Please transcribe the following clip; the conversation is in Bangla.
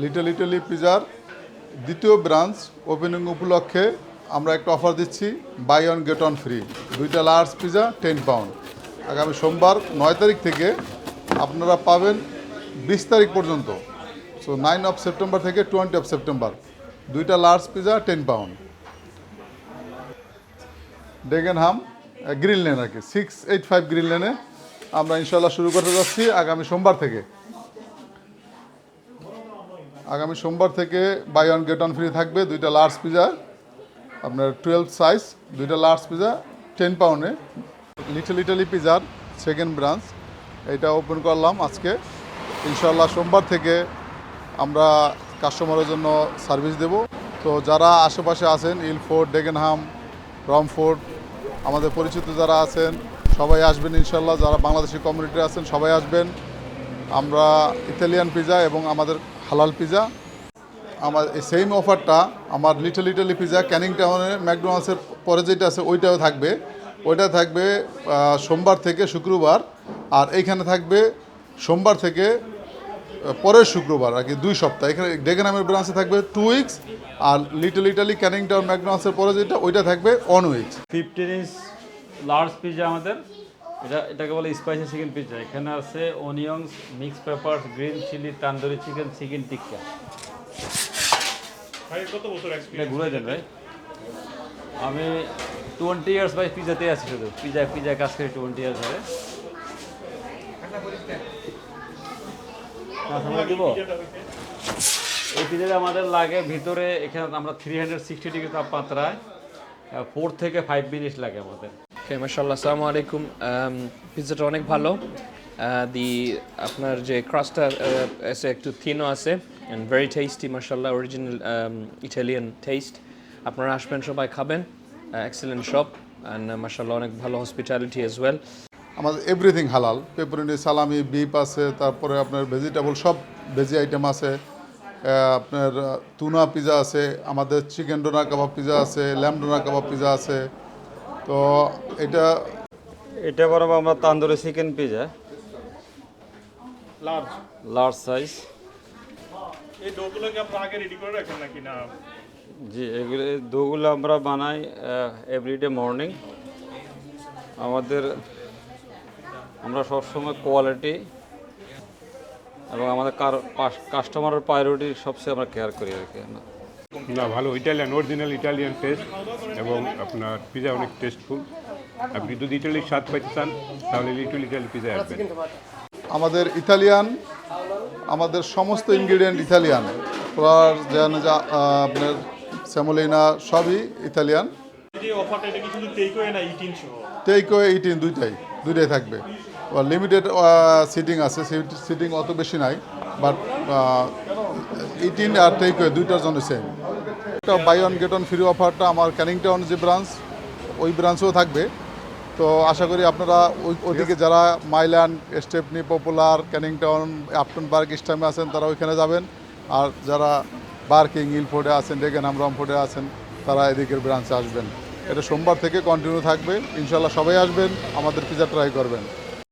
লিটল ইটালি পিজার দ্বিতীয় ব্রাঞ্চ ওপেনিং উপলক্ষে আমরা একটা অফার দিচ্ছি buy one get one free দুইটা লার্জ পিজা টেন পাউন্ড আগামী সোমবার নয় তারিখ থেকে আপনারা পাবেন বিশ তারিখ পর্যন্ত। সো নাইন অফ সেপ্টেম্বর থেকে টোয়েন্টি অফ সেপ্টেম্বর দুইটা large pizza ten pound Dagenham Green Lane আর কি। সিক্স এইট ফাইভ গ্রিন লেনে আমরা ইনশাল্লাহ শুরু করতে যাচ্ছি আগামী সোমবার থেকে। আগামী সোমবার থেকে buy one get one free থাকবে, দুইটা লার্জ পিজা আপনার টুয়েলভ সাইজ দুইটা লার্জ পিজা টেন পাউন্ডে লিটল ইটালি পিজার সেকেন্ড ব্রাঞ্চ এটা ওপেন করলাম আজকে। ইনশাল্লাহ সোমবার থেকে আমরা কাস্টমারের জন্য সার্ভিস দেব। তো যারা আশেপাশে আছেন ইলফোর্ড ডেগেনহাম রমফোর্ড আমাদের পরিচিত যারা আছেন, সবাই আসবেন ইনশাল্লাহ যারা বাংলাদেশি কমিউনিটি আছেন, সবাই আসবেন। আমরা ইতালিয়ান পিজা এবং আমাদের হালাল পিজা। আমার এই সেম অফারটা আমার লিটল ইটালি পিজা ক্যানিং টাউনে ম্যাকডোনাল্ডসের পরে যেটা আছে, ওইটাও থাকবে। ওইটা থাকবে সোমবার থেকে শুক্রবার, আর এইখানে থাকবে সোমবার থেকে পরের শুক্রবার, আর কি দুই সপ্তাহ। এখানে ডেগেনামের ব্রাঞ্চে থাকবে টু উইকস আর লিটল ইটালি ক্যানিং টাউন ম্যাকডোনাল্ডসের পরে যেটা, ওইটা থাকবে one weeks fifteen inch large pizza আমাদের। এটা এটাকে বলে স্পাইসি চিকেন পিজা এখানে আছে onions mix peppers green chilli tandoori chicken chicken tikka কত বছর এটা ঘুরে দেন ভাই। আমি টোয়েন্টি ইয়ার্স ভাই পিজাতে আছি শুধু। পিজা পিজা কাজ করি টোয়েন্টি ইয়ার্স ধরে। দিব? এই পিজাটা আমাদের লাগে ভিতরে এখানে আমরা থ্রি হান্ড্রেড সিক্সটি ডিগ্রি তাপমাত্রায় ফোর থেকে ফাইভ মিনিট লাগে আমাদের। ওকে মাশাল্লাহ আসসালামু আলাইকুম পিৎজাটা অনেক ভালো। দি আপনার যে ক্রাস্টটা আছে একটু থিনও আছে অ্যান্ড ভেরি টেস্টি মাশাল্লাহ অরিজিনাল ইটালিয়ান টেস্ট আপনারা আসবেন সবাই খাবেন। এক্সেলেন্ট শপ অ্যান্ড মাশাল্লাহ অনেক ভালো হসপিটালিটি অ্যাজ ওয়েল আমাদের এভরিথিং হালাল পেপারনি সালামি বিপ আছে তারপরে আপনার ভেজিটেবল সব ভেজি আইটেম আছে। আপনার আহ, তুনা পিজা আছে আমাদের চিকেন ডোনা কাবাব পিজা আছে ল্যাম ডোনা কাবাব পিজা আছে। তো এটা এটা বানাবো আমরা tandoori chicken pizza. Large large size এই ডোগুলো কি আপনারা আগে রেডি করে রাখেন নাকি না? জি এগুলো দোগুলো আমরা বানাই এভরিডে মর্নিং আমাদের আমরা সবসময় কোয়ালিটি এবং আমাদের কাস্টমারের প্রায়োরিটি সবচেয়ে আমরা কেয়ার করি আর কি। না ভালো ইটালিয়ান অরিজিনাল ইটালিয়ান টেস্ট এবং আপনার পিজা অনেক টেস্টফুল আপনি যদি ইটালির স্বাদ পাইতে চান তাহলে লিটল ইটালি পিজা আসবেন। আমাদের ইতালিয়ান আমাদের সমস্ত ইনগ্রিডিয়েন্ট ইতালিয়ান। প্লাস যেন যা আপনার স্যামোলিনা সবই ইতালিয়ান। এই যে অফারটা এটা কি শুধু টেক না ইটিন এইটিন দুইটাই দুইটাই থাকবে। লিমিটেড সিটিং আছে সিটিং অত বেশি নাই বাট এইটিন আর টেকওয়ে দুইটার জন্য সেম একটা buy one get one free অফারটা আমার ক্যানিং টাউন যে ব্রাঞ্চ ওই ব্রাঞ্চেও থাকবে। তো আশা করি আপনারা ওই ওদিকে যারা Mile End Stepney Poplar Canning Town Upton Park স্টামে আছেন, তারা ওইখানে যাবেন। আর যারা বার্কিং ইলফোর্ডে আছেন ডেগেন আমরমফোর্ডে আছেন, তারা এদিকের ব্রাঞ্চে আসবেন। এটা সোমবার থেকে কন্টিনিউ থাকবে। ইনশাল্লাহ সবাই আসবেন, আমাদের পিজা ট্রাই করবেন।